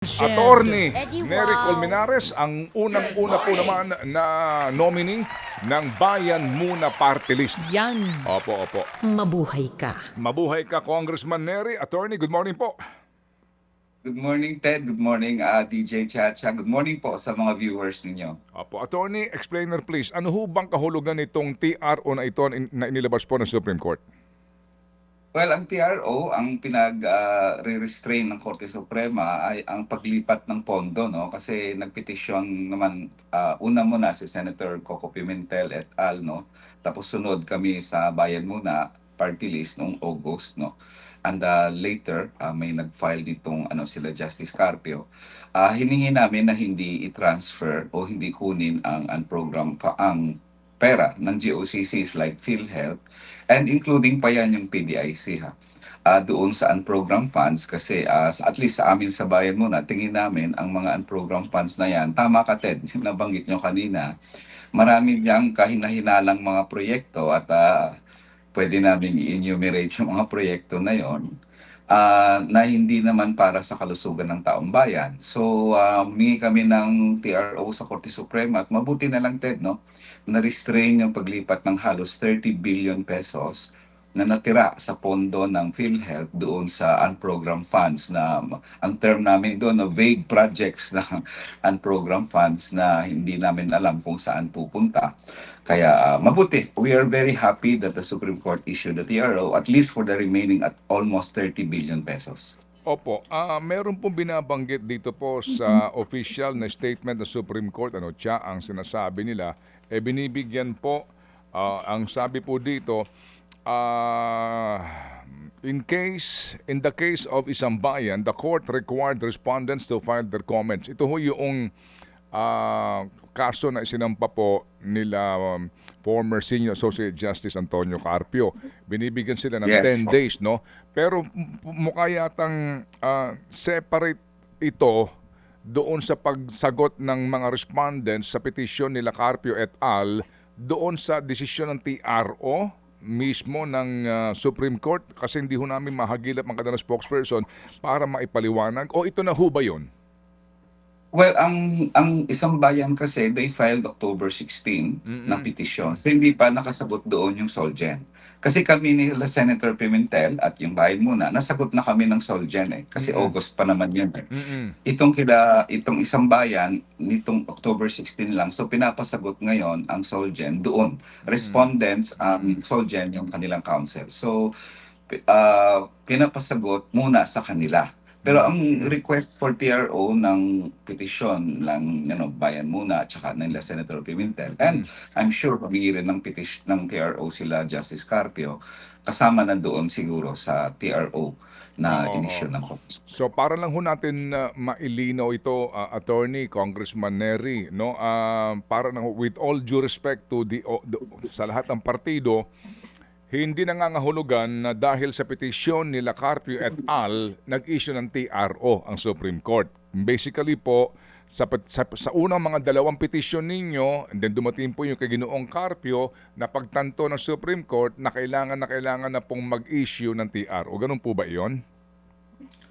Attorney Wow. Colmenares ang unang-una po naman na nominee ng Bayan Muna Party List. Yan. Opo, opo. Mabuhay ka. Mabuhay ka, Congressman Nery. Attorney, good morning po. Good morning, Ted. Good morning, uh, DJ Chacha. Good morning po sa mga viewers ninyo. Opo, Attorney, explainer please. Ano ho bang kahulugan nitong TRO na ito na inilabas po ng Supreme Court? Well, ang TRO, ang pinag-re-restrain ng Korte Suprema ay ang paglipat ng pondo, no? Kasi nagpetisyon naman, uh, una muna si Senator Coco Pimentel et al, no? Tapos sunod kami sa Bayan Muna party list noong August, no? And uh, later, uh, may nag-file ditong ano, sila Justice Carpio. Uh, hiningi namin na hindi i-transfer o hindi kunin ang, ang program, ang pera ng GOCCs like PhilHealth and including pa yan yung PDIC ha. Ah, doon sa unprogram funds kasi sa- at least sa amin sa bayan muna, tingin namin ang mga unprogram funds na yan. Tama ka Ted, nabanggit nyo kanina. Marami diyang kahinahinalang mga proyekto at ah, pwede namin i-enumerate yung mga proyekto na yon ah, na hindi naman para sa kalusugan ng taong bayan. So, uh, kami ng TRO sa Korte Suprema at mabuti na lang, Ted, no? na-restrain yung paglipat ng halos 30 billion pesos na natira sa pondo ng PhilHealth doon sa unprogram funds na ang term namin doon na vague projects na unprogram funds na hindi namin alam kung saan pupunta. Kaya ah, mabuti, we are very happy that the Supreme Court issued the TRO at least for the remaining at almost 30 billion pesos. Opo, ah meron pong binabanggit dito po sa official na statement ng Supreme Court, ano, siya ang sinasabi nila, eh binibigyan po, ah, ang sabi po dito, ah, in case, in the case of isang bayan, the court required respondents to file their comments. Ito ho yung ah, kaso na isinampa po nila um, former Senior Associate Justice Antonio Carpio. Binibigyan sila ng Yes. 10 days, no? Pero mukha yatang ah, separate ito doon sa pagsagot ng mga respondents sa petisyon nila Carpio et al. doon sa desisyon ng TRO mismo ng ah, Supreme Court kasi hindi ho namin mahagilap ang kanilang spokesperson para maipaliwanag. O ito na ho ba yun? Well, ang ang isang bayan kasi they filed October 16 na petisyon. So, hindi pa nakasagot doon yung Solgen. Kasi kami ni Senator Pimentel at yung bayan muna, nasagot na kami ng Solgen eh. Kasi August pa naman yun eh. Mm-mm. Itong kila itong isang bayan nitong October 16 lang. So pinapasagot ngayon ang Solgen doon. Respondents ang Solgen yung kanilang council. So ah, pinapasagot muna sa kanila. Pero ang request for TRO ng petisyon ng ano, bayan muna at saka nila Senator Pimentel and I'm sure humingi rin ng petition ng TRO sila Justice Carpio kasama na doon siguro sa TRO na Oo. inisyon ng Congress. So para lang ho natin uh, mailinaw ito, uh, Attorney Congressman Nery, no? Ah, para na with all due respect to the, the- sa lahat ng partido, hindi nangangahulugan na dahil sa petisyon nila Carpio et al. nag-issue ng TRO ang Supreme Court. Basically po, sa, sa, sa unang mga dalawang petisyon ninyo, and then dumating po yung kay Ginoong Carpio na pagtanto ng Supreme Court na kailangan na kailangan na pong mag-issue ng TRO. Ganun po ba iyon?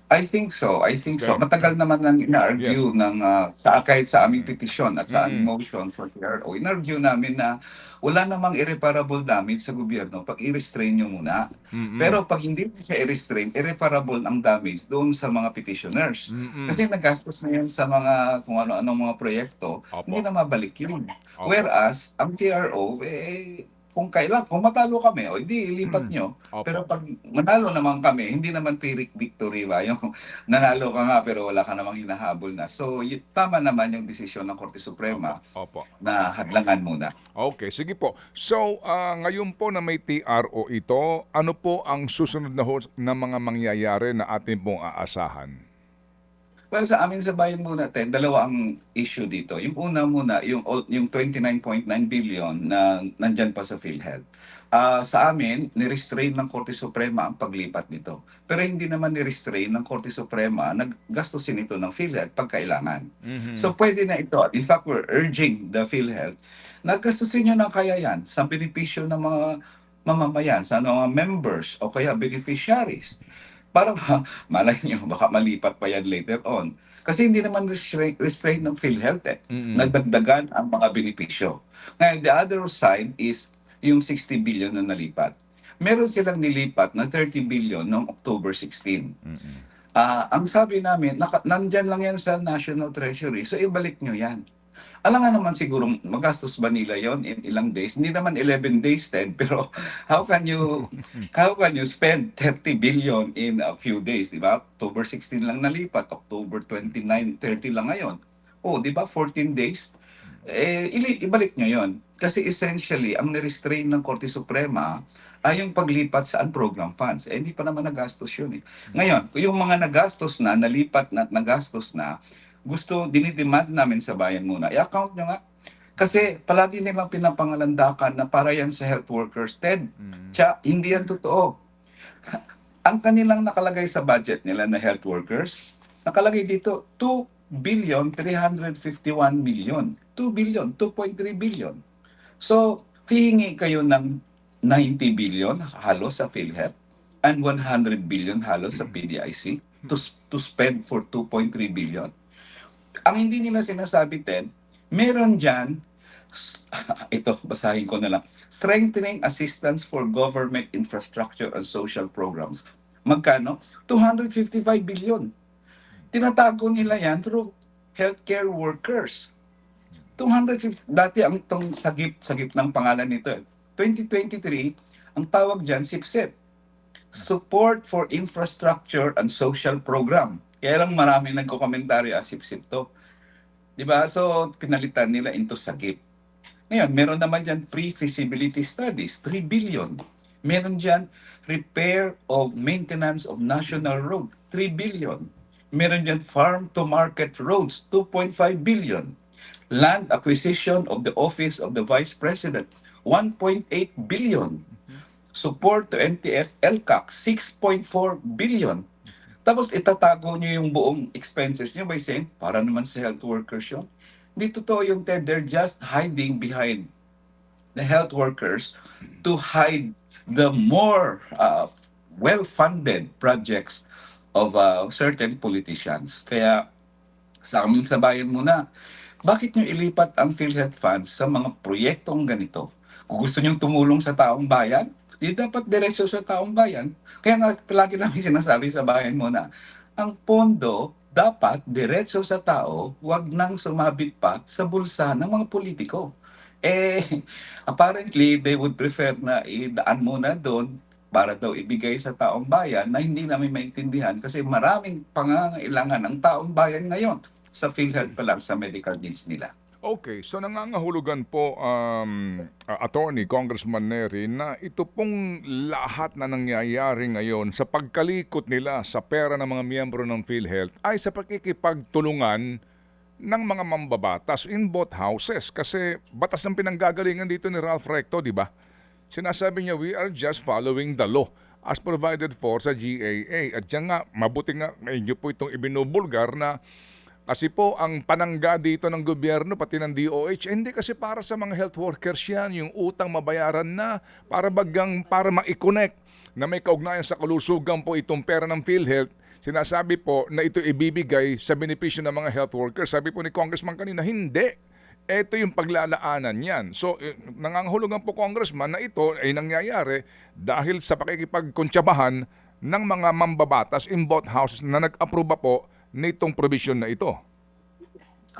I think so. I think so. Matagal naman nang ina-argue ng ah, sa kahit sa aming petisyon at sa aming Mm. motion for TRO. In-argue namin na wala namang irreparable damage sa gobyerno pag i-restrain nyo muna. Pero pag hindi siya i-restrain, irreparable ang damage doon sa mga petitioners. Mm-mm. Kasi nagastos na yan sa mga kung ano-ano mga proyekto, Opo. hindi na mabalik yun. Opo. Whereas, ang TRO, eh, kung kailan, kung matalo kami, o hindi, ilipat nyo. Opo. Pero pag manalo naman kami, hindi naman Pyrrhic victory ba? Yung nanalo ka nga pero wala ka namang hinahabol na. So, y- tama naman yung desisyon ng Korte Suprema Opo. na hadlangan muna. Okay, sige po. So, ah, ngayon po na may TRO ito, ano po ang susunod na, ho- na mga mangyayari na atin pong aasahan? Well, sa amin sa bayan muna, Ted, dalawa ang issue dito. Yung una muna, yung, yung 29.9 billion na nandyan pa sa PhilHealth. Ah, sa amin, nirestrain ng Korte Suprema ang paglipat nito. Pero hindi naman nirestrain ng Korte Suprema naggastusin ito ng PhilHealth pag kailangan. So pwede na ito. In fact, we're urging the PhilHealth na gastusin nyo ng kaya yan sa benepisyo ng mga mamamayan, sa mga members o kaya beneficiaries. Para ma- malay nyo, baka malipat pa yan later on. Kasi hindi naman restrain, restrain ng PhilHealth eh. Mm-mm. Nagdagdagan ang mga benepisyo. Ngayon, the other side is yung 60 billion na nalipat. Meron silang nilipat na 30 billion noong October 16. Mm-mm. Ah, ang sabi namin, naka, nandyan lang yan sa National Treasury, so ibalik nyo yan. Alam nga naman siguro magastos ba nila yon in ilang days? Hindi naman 11 days then, pero how can you how can you spend 30 billion in a few days, di ba? October 16 lang nalipat, October 29, 30 lang ngayon. Oh, di ba 14 days? Eh, ibalik nyo yon. Kasi essentially, ang nirestrain ng Korte Suprema ay yung paglipat sa unprogram funds. Eh, hindi pa naman nagastos yun eh. Ngayon, yung mga nagastos na, nalipat na, nagastos na, gusto, dinidemand namin sa bayan muna. I-account nyo nga. Kasi palagi nilang pinapangalandakan na para yan sa health workers. Ted, tsa, hindi yan totoo. Ang kanilang nakalagay sa budget nila na health workers, nakalagay dito 2 billion 351 million. 2 billion, 2.3 billion. So, hihingi kayo ng 90 billion halos sa PhilHealth and 100 billion halos sa PDIC to, to spend for 2.3 billion. Ang hindi nila sinasabi, Ted, meron dyan, ito, basahin ko na lang, strengthening assistance for government infrastructure and social programs. Magkano? 255 billion. Tinatago nila yan through healthcare workers. 250, dati ang itong sagip, sagip ng pangalan nito. eh. 2023, ang tawag dyan, SIPSIP. Support for Infrastructure and Social Program. Kaya lang marami nagko-komentaryo, ah, SIPSIP to. Di ba? So, pinalitan nila into sagip. Ngayon, meron naman dyan pre-feasibility studies, 3 billion. Meron dyan repair of maintenance of national road, 3 billion. Meron dyan farm-to-market roads, 2.5 billion. Land acquisition of the office of the Vice President, 1.8 billion. Support to NTF LCAC, 6.4 billion. Tapos itatago nyo yung buong expenses nyo by saying, para naman sa health workers yun. Hindi totoo yung Ted, they're just hiding behind the health workers to hide the more uh, well-funded projects of uh, certain politicians. Kaya sa amin sa bayan muna, bakit nyo ilipat ang PhilHealth funds sa mga proyektong ganito? Kung gusto nyo tumulong sa taong bayan, di dapat diretso sa taong bayan. Kaya nga, palagi namin sinasabi sa bayan muna, ang pondo dapat diretso sa tao, wag nang sumabit pa sa bulsa ng mga politiko. Eh, apparently, they would prefer na idaan muna doon para daw ibigay sa taong bayan na hindi namin maintindihan kasi maraming pangangailangan ng taong bayan ngayon sa PhilHealth pa lang sa medical needs nila. Okay, so nangangahulugan po, um, uh, Attorney Congressman Neri, na ito pong lahat na nangyayari ngayon sa pagkalikot nila sa pera ng mga miyembro ng PhilHealth ay sa pakikipagtulungan ng mga mambabatas in both houses. Kasi batas ang pinanggagalingan dito ni Ralph Recto, di ba? Sinasabi niya, we are just following the law as provided for sa GAA. At yan nga, mabuti nga, inyo po itong ibinubulgar na kasi po, ang panangga dito ng gobyerno, pati ng DOH, eh, hindi kasi para sa mga health workers yan, yung utang mabayaran na, para bagang, para ma-connect na may kaugnayan sa kalusugan po itong pera ng PhilHealth, sinasabi po na ito ibibigay sa benepisyo ng mga health workers. Sabi po ni Congressman kanina, hindi. Ito yung paglalaanan yan. So, eh, nangangahulugan po Congressman na ito ay nangyayari dahil sa pakikipagkuntsabahan ng mga mambabatas in both houses na nag-aproba po nitong provision na ito.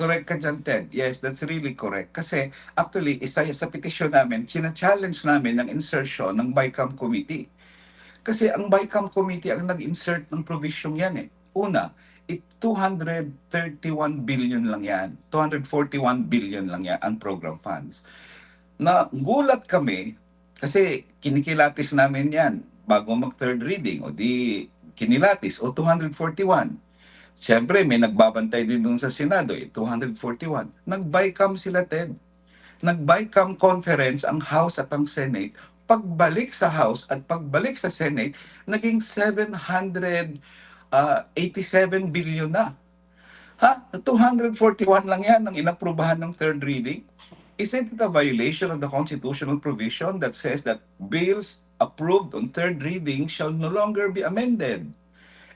Correct ka dyan, Ted. Yes, that's really correct. Kasi actually, isa sa petisyon namin, china-challenge namin ang insertion ng BICAM Committee. Kasi ang BICAM Committee ang nag-insert ng provision yan eh. Una, it 231 billion lang yan. 241 billion lang yan ang program funds. Na gulat kami kasi kinikilatis namin yan bago mag third reading o di kinilatis o 241. Siyempre, may nagbabantay din doon sa Senado, eh, 241. Nag-BICAM sila, Ted. Nag-BICAM conference ang House at ang Senate. Pagbalik sa House at pagbalik sa Senate, naging 787 billion na. Ha? 241 lang yan ang inaprubahan ng third reading. Isn't it a violation of the constitutional provision that says that bills approved on third reading shall no longer be amended?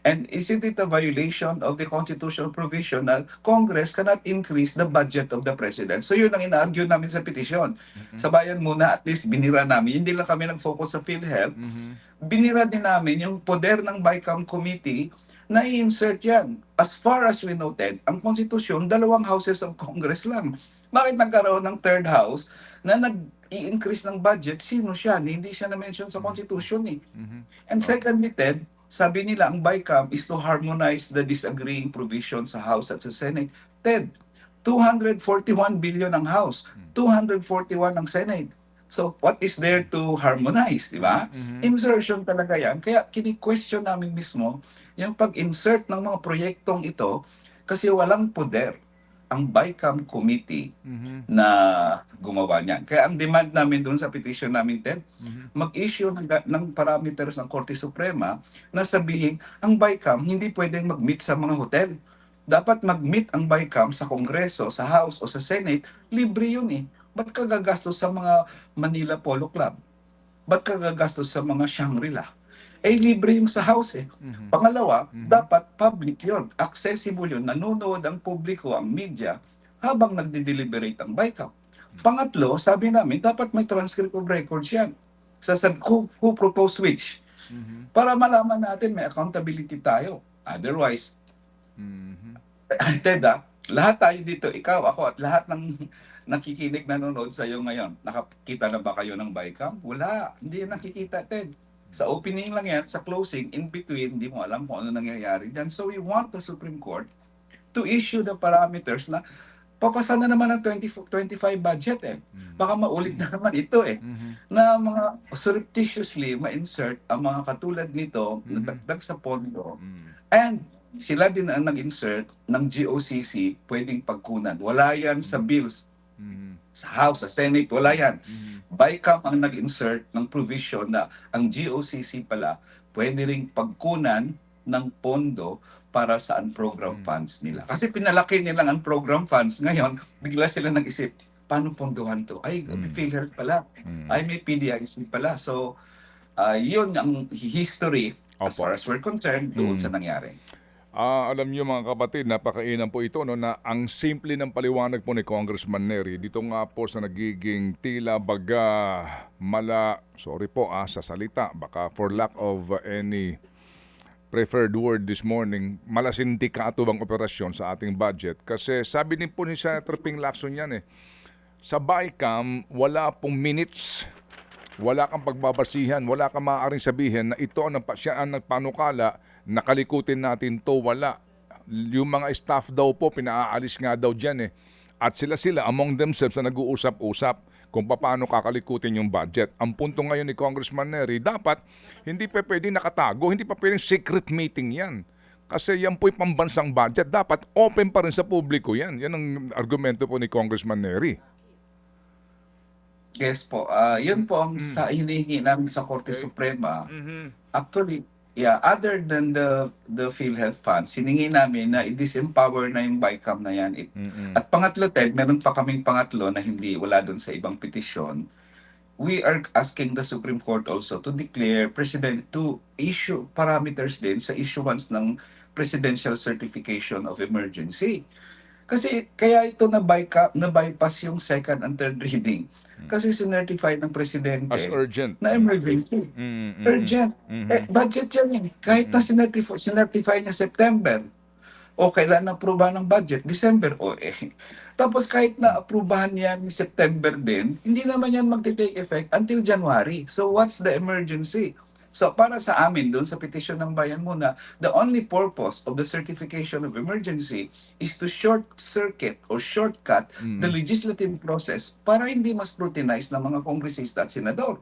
And isn't it a violation of the constitutional provision na Congress cannot increase the budget of the President? So yun ang ina-argue namin sa petition. Sa bayan muna, at least binira namin. Hindi lang kami nag-focus sa PhilHealth. Binira din namin yung poder ng BICAM Committee na i-insert yan. As far as we noted, ang konstitusyon, dalawang houses of Congress lang. Bakit nagkaroon ng third house na nag-i-increase ng budget? Sino siya? Hindi siya na-mention sa constitution eh. And secondly, Ted, sabi nila ang BICAM is to harmonize the disagreeing provisions sa House at sa Senate. Ted, 241 billion ang House, 241 ang Senate. So what is there to harmonize, di ba? Insertion talaga yan. Kaya kini-question namin mismo yung pag-insert ng mga proyektong ito kasi walang poder ang BICAM committee na gumawa niyan. Kaya ang demand namin doon sa petition namin, Ted, mag-issue ng, ng parameters ng Korte Suprema na sabihin ang BICAM hindi pwedeng mag-meet sa mga hotel. Dapat mag-meet ang BICAM sa Kongreso, sa House o sa Senate. Libre yun eh. Ba't ka gagastos sa mga Manila Polo Club? Ba't ka gagastos sa mga Shangri-La? Eh, libre yung sa house eh. Pangalawa, dapat public yon Accessible yun. Nanonood ang publiko, ang media, habang nagde-deliberate ang BICAM. Pangatlo, sabi namin, dapat may transcript of records yan. Sasab who, who proposed which. Para malaman natin may accountability tayo. Otherwise, Teda, lahat tayo dito, ikaw, ako, at lahat ng nakikinig, nanonood sa iyo ngayon, nakakita na ba kayo ng BICAM? Wala, hindi nakikita, Ted. Sa opening lang yan, sa closing, in between, hindi mo alam kung ano nangyayari dyan. So we want the Supreme Court to issue the parameters na papasa na naman ang 20, 25 budget eh. Baka maulit na naman ito eh. Na mga surreptitiously ma-insert ang mga katulad nito na dagdag sa pondo And sila din ang nag-insert ng GOCC pwedeng pagkunan. Wala yan sa bills. Sa House, sa Senate, wala yan. BICAM ang nag-insert ng provision na ang GOCC pala pwede ring pagkunan ng pondo para sa program funds nila. Kasi pinalaki nilang ang program funds. Ngayon, bigla sila nag-isip, paano pondohan to? Ay, may PhilHealth pala. Ay, may PDIC pala. So, ah, yun ang history as Opo. far as we're concerned doon sa nangyari. Ah, alam niyo mga kapatid, napakainan po ito no, na ang simple ng paliwanag po ni Congressman Neri dito nga po sa nagiging tila baga mala, sorry po ah, sa salita, baka for lack of any preferred word this morning, malasindikato bang operasyon sa ating budget? Kasi sabi din po ni Senator Ping Lacson yan eh, sa BICAM, wala pong minutes wala kang pagbabasihan, wala kang maaaring sabihin na ito ang siya ang nagpanukala, nakalikutin natin to, wala. Yung mga staff daw po, pinaaalis nga daw dyan eh. At sila-sila among themselves na nag-uusap-usap kung paano kakalikutin yung budget. Ang punto ngayon ni Congressman Neri, dapat hindi pa pwede nakatago, hindi pa pwedeng secret meeting yan. Kasi yan po'y pambansang budget. Dapat open pa rin sa publiko yan. Yan ang argumento po ni Congressman Neri. Yes po. Ah, yun po ang sa hinihingi namin sa Korte Suprema. Actually, yeah, other than the the PhilHealth funds, hiningi namin na i-disempower na yung BICAM na yan. It- At pangatlo, Ted, meron pa kaming pangatlo na hindi wala doon sa ibang petisyon. We are asking the Supreme Court also to declare president to issue parameters din sa issuance ng presidential certification of emergency. Kasi kaya ito na bypass, na bypass yung second and third reading. Kasi sinertify ng presidente As urgent. na emergency. Mm, mm, mm. Urgent. Eh, budget yan eh. Kahit na sinertify, sinertify niya September, o kailan na-aprobahan ng budget, December, o eh. Tapos kahit na-aprobahan niya ni September din, hindi naman yan magte-take effect until January. So what's the emergency? So para sa amin doon sa petition ng bayan muna, the only purpose of the certification of emergency is to short circuit or shortcut the legislative process para hindi mas scrutinize ng mga kongresista at senador.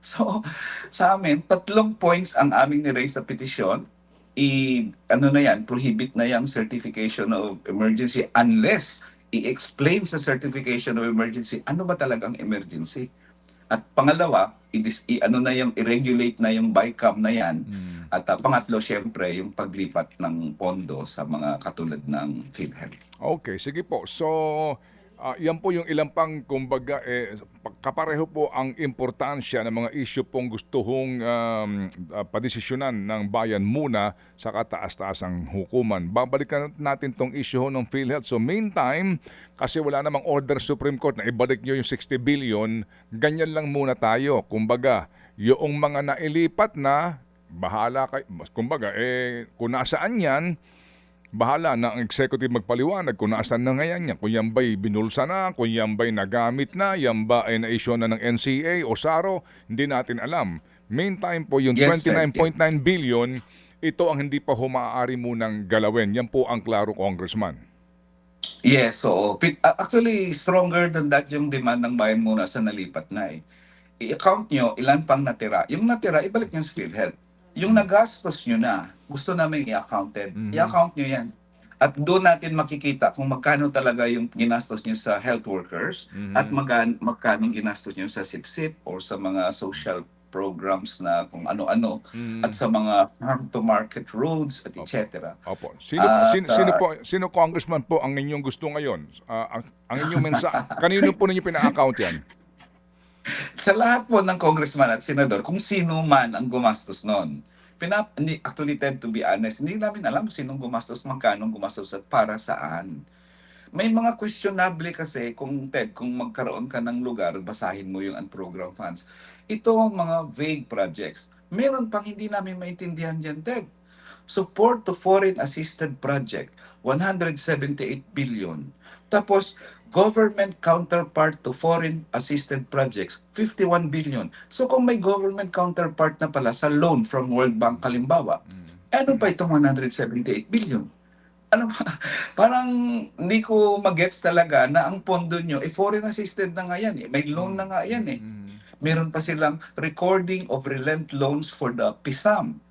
So, sa amin, tatlong points ang aming ni-raise sa petition. I, ano na yan, prohibit na yung certification of emergency unless i-explain sa certification of emergency ano ba talagang emergency. At pangalawa, i-dis- i- ano na yung i-regulate na yung BICAM na yan. At ah, pangatlo, syempre, yung paglipat ng pondo sa mga katulad ng PhilHealth. Okay, sige po. So, ah, yan po yung ilang pang, kumbaga, eh, kapareho po ang importansya ng mga issue pong gusto hong um, uh, padesisyonan ng bayan muna sa kataas-taasang hukuman. Babalikan natin tong ho ng PhilHealth. So meantime, kasi wala namang order Supreme Court na ibalik nyo yung 60 billion, ganyan lang muna tayo. Kumbaga, yung mga nailipat na, bahala kay, kumbaga, eh, kung nasaan yan, bahala na ang executive magpaliwanag kung naasan na ngayon yan. Kung yan ba'y binulsa na, kung yan ba'y nagamit na, yan ba ay na-issue na ng NCA o SARO, hindi natin alam. Meantime po, yung Yes, sir. 29.9 billion, ito ang hindi pa humaari munang galawin. Yan po ang klaro, Congressman. Yes, so actually stronger than that yung demand ng bayan muna sa nalipat na eh. I-account nyo ilan pang natira. Yung natira, ibalik nyo sa PhilHealth. Yung nagastos nyo na, gusto namin i-accounted, Mhm. i-account nyo yan. At doon natin makikita kung magkano talaga yung ginastos nyo sa health workers Mhm. at magan, magkano ginastos nyo sa SIPSIP or sa mga social programs na kung ano-ano Mm. at sa mga farm to market roads at etc. Opo. Sino, Ah, sino, sa- sino po, sino congressman po ang inyong gusto ngayon? Ah, ang, ang inyong mensahe, kanino po ninyo pina-account yan? sa lahat po ng congressman at senador, kung sino man ang gumastos noon, pinap actually, Ted, to be honest, hindi namin alam sinong gumastos, magkano gumastos at para saan. May mga questionable kasi kung Ted, kung magkaroon ka ng lugar, basahin mo yung unprogram funds. Ito ang mga vague projects. Meron pang hindi namin maintindihan dyan, Ted. Support to foreign assisted project, 178 billion. Tapos, government counterpart to foreign assisted projects, 51 billion. So kung may government counterpart na pala sa loan from World Bank kalimbawa, ano pa itong 178 billion? Ano ba? Parang hindi ko magets talaga na ang pondo nyo, eh foreign assisted na nga yan eh. May loan na nga yan eh. Meron pa silang recording of relent loans for the PISAM.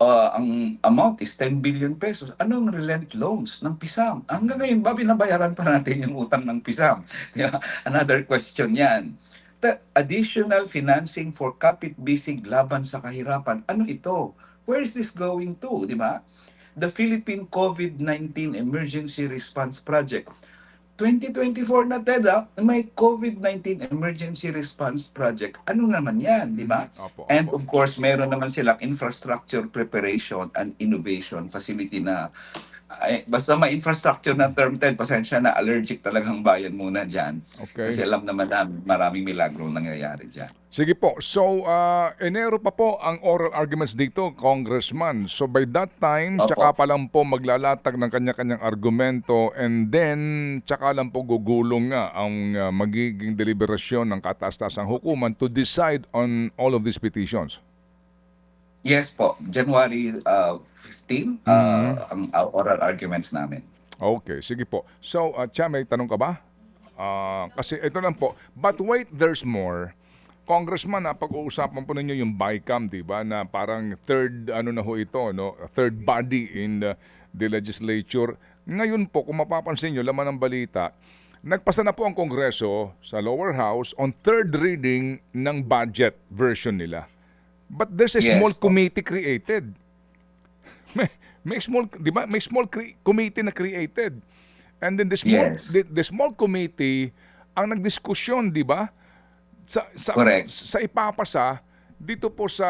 Uh, ang amount is 10 billion pesos. Anong relent loans ng PISAM? Hanggang ngayon ba binabayaran pa natin yung utang ng PISAM? Another question yan. The additional financing for Kapit Bisig laban sa kahirapan. Ano ito? Where is this going to? Di ba? The Philippine COVID-19 Emergency Response Project. 2024 na Ted, ah, may COVID-19 Emergency Response Project. Ano naman yan, di ba? Opo, And opo. of course, meron naman silang infrastructure preparation and innovation facility na ay, basta may infrastructure na term 10, pasensya na allergic talagang bayan muna dyan. Okay. Kasi alam naman namin maraming milagro nangyayari dyan. Sige po. So, ah, Enero pa po ang oral arguments dito, Congressman. So, by that time, Opo. tsaka pa lang po maglalatag ng kanya-kanyang argumento and then, tsaka lang po gugulong nga ang ah, magiging deliberasyon ng kataas-taasang hukuman to decide on all of these petitions. Yes po, January uh, 15 uh, ang uh, oral arguments namin. Okay, sige po. So, uh, Cha, may tanong ka ba? Ah, kasi ito lang po. But wait, there's more. Congressman, na pag-uusapan po ninyo yung BICAM, di ba? Na parang third, ano na ho ito, no? Third body in the, the legislature. Ngayon po, kung mapapansin nyo, laman ng balita, nagpasa na po ang Kongreso sa lower house on third reading ng budget version nila. But there's a Yes. small committee created may, may small, di ba? May small committee na created. And then the small Yes. the, the small committee ang nagdiskusyon, di ba? Sa sa Correct. sa ipapasa dito po sa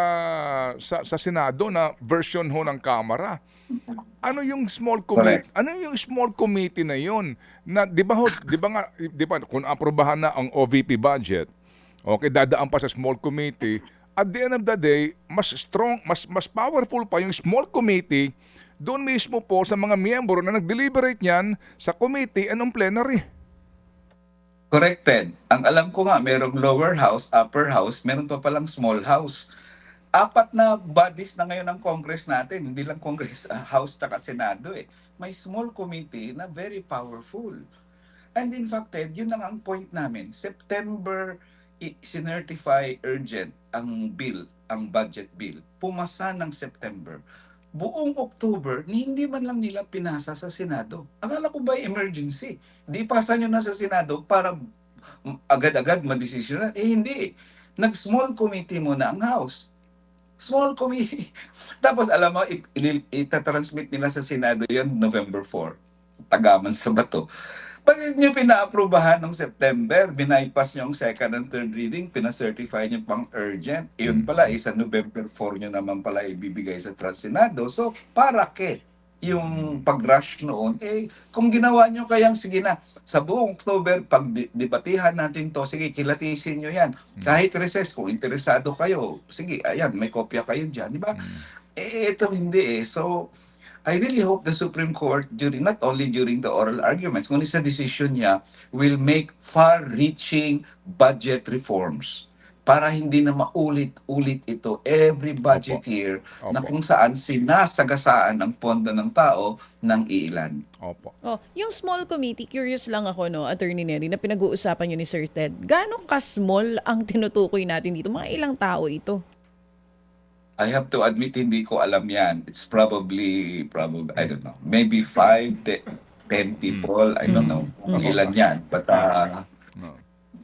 sa sa Senado na version ho ng Kamara. Ano yung small committee? Correct. Ano yung small committee na yon? Na 'di ba ho, 'di ba nga 'di ba kung aprobahan na ang OVP budget, okay, dadaan pa sa small committee. At the end of the day, mas strong, mas mas powerful pa yung small committee doon mismo po sa mga miyembro na nag-deliberate niyan sa committee and on plenary. Corrected. Ang alam ko nga, merong lower house, upper house, meron pa palang small house. Apat na bodies na ngayon ng Congress natin, hindi lang Congress, ah, House at Senado eh. May small committee na very powerful. And in fact, Ted, yun lang ang point namin. September, sinertify urgent ang bill, ang budget bill. Pumasa ng September. Buong October, hindi man lang nila pinasa sa Senado. Akala ko ba emergency? Di pasa nyo na sa Senado para agad-agad madesisyonan. Eh hindi. Nag-small committee muna ang House. Small committee. Tapos alam mo, itatransmit nila sa Senado yon November 4. Tagaman sa bato. Bakit nyo pina-aprobahan ng September? Binaypass nyo ang second and third reading, pina-certify nyo pang urgent. Yun pala, isa November 4 nyo naman pala ibibigay sa Trust Senado. So, para ke? Yung pag-rush noon, eh, kung ginawa nyo kayang, sige na, sa buong October, pag di- debatihan natin to, sige, kilatisin nyo yan. Kahit recess, kung interesado kayo, sige, ayan, may kopya kayo dyan, di ba? Eh, ito hindi eh. So, I really hope the Supreme Court, during not only during the oral arguments, kundi sa decision niya, will make far-reaching budget reforms para hindi na maulit-ulit ito every budget Opo. year na Opo. kung saan sinasagasaan ang pondo ng tao ng ilan. Opo. Oh, yung small committee, curious lang ako, no, Attorney Neri, na pinag-uusapan nyo ni Sir Ted. Gano'ng ka-small ang tinutukoy natin dito? Mga ilang tao ito? I have to admit, hindi ko alam yan. It's probably, probably, I don't know, maybe five, te- 10 people, I don't know kung ilan yan. But, uh, No.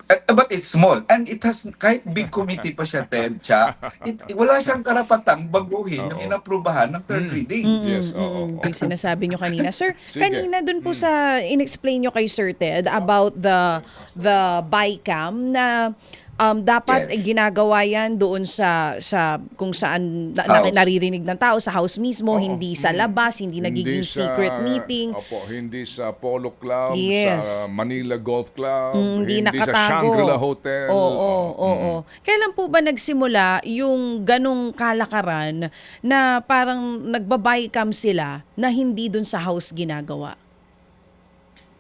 eh, but it's small. And it has, kahit big committee pa siya, Ted, siya, it, wala siyang karapatang baguhin yung Oo. inaprubahan ng third reading. Yes, oo, oo. Yung sinasabi nyo kanina. Sir, Sige. kanina dun po sa in-explain nyo kay Sir Ted about the the BICAM na um, dapat Yes. ginagawa yan doon sa sa kung saan na, na- naririnig ng tao sa house mismo, Oo. hindi sa labas, hindi nagiging Hindi sa- secret meeting. Opo, hindi sa Polo Club, Yes. sa Manila Golf Club, Mm, hindi sa nakatago. Shangri-La Hotel. Oo, oo, Oo, oo. Kailan po ba nagsimula yung ganong kalakaran na parang nagbabaycam sila na hindi dun sa house ginagawa?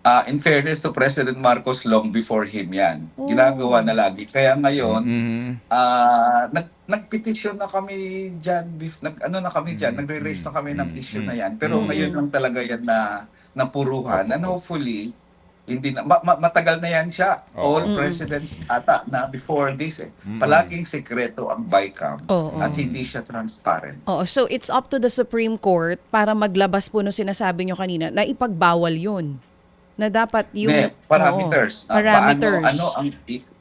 Uh, in fairness to President Marcos, long before him yan. Oh. Ginagawa na lagi. Kaya ngayon, Mhm. Ah, nag nagpetisyon na kami diyan, nag ano na kami diyan, Mm, nagre-raise na kami ng mm, issue na 'yan. Pero mm. ngayon lang talaga 'yan na napuruhan and hopefully hindi na ma- ma- matagal na 'yan siya. Oo. All Mm. presidents ata na before this eh. Mm. Palaging sekreto ang BICAM Oo. at hindi siya transparent. Oo, so it's up to the Supreme Court para maglabas po no sinasabi nyo kanina na ipagbawal yun. Na dapat yung... May parameters. Oo, Ah, parameters. Paano, ano ang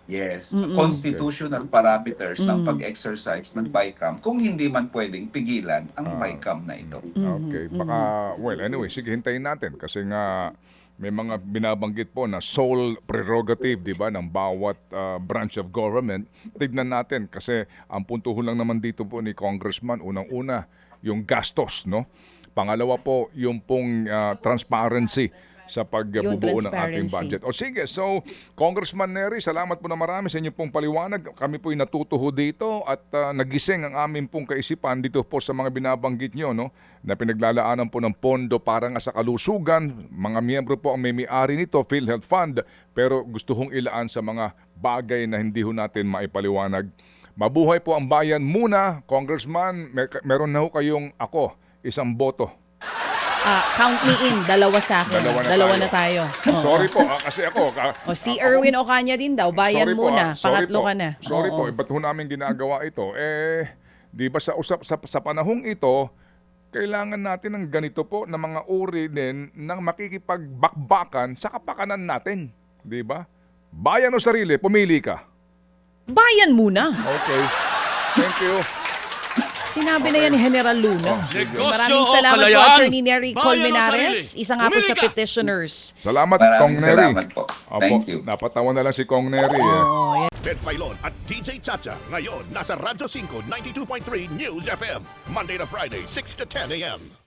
yes, Mm-mm. constitutional parameters ng Mm. pag-exercise ng BICAM kung hindi man pwedeng pigilan ang Ah. BICAM na ito. Okay, baka, well, anyway, sige, hintayin natin kasi nga may mga binabanggit po na sole prerogative, di ba, ng bawat ah, branch of government. Tignan natin kasi ang punto ho lang naman dito po ni Congressman, unang-una, yung gastos, no? Pangalawa po, yung pong ah, transparency sa pagbubuo ng ating budget. O sige, so Congressman Neri, salamat po na marami sa inyong pong paliwanag. Kami po'y natutuho dito at ah, nagising ang aming pong kaisipan dito po sa mga binabanggit nyo, no? Na pinaglalaanan po ng pondo para nga sa kalusugan. Mga miyembro po ang may may-ari nito, PhilHealth Fund. Pero gusto hong ilaan sa mga bagay na hindi ho natin maipaliwanag. Mabuhay po ang bayan muna, Congressman. Mer- meron na ho kayong ako, isang boto. Ah, count me in, dalawa sa akin. Dalawa na tayo. Oo. Sorry po, ah, kasi ako... ka- O si ako- Erwin Ocanya din daw, bayan Sorry po, muna, ah. Sorry pangatlo po. ka na. Sorry Oo. po, eh, ba't ho namin ginagawa ito? Eh, di ba sa, usap, sa, sa panahong ito, kailangan natin ng ganito po na mga uri din ng makikipagbakbakan sa kapakanan natin. Di ba? Bayan o sarili, pumili ka. Bayan muna. Okay. Thank you. Sinabi na yan ni General Luna. Negosyo Maraming o salamat po, kalayaan, Attorney Neri bayan o Colmenares. sarili. Isa nga po Pumili sa ka. petitioners. Salamat, Maraming Kong Neri. salamat po. Thank you. Napatawa na lang si Kong Neri. eh. Ted Filon at DJ Chacha. Ngayon, nasa Radyo 5, 92.3 News FM. Monday to Friday, 6 to 10 a.m.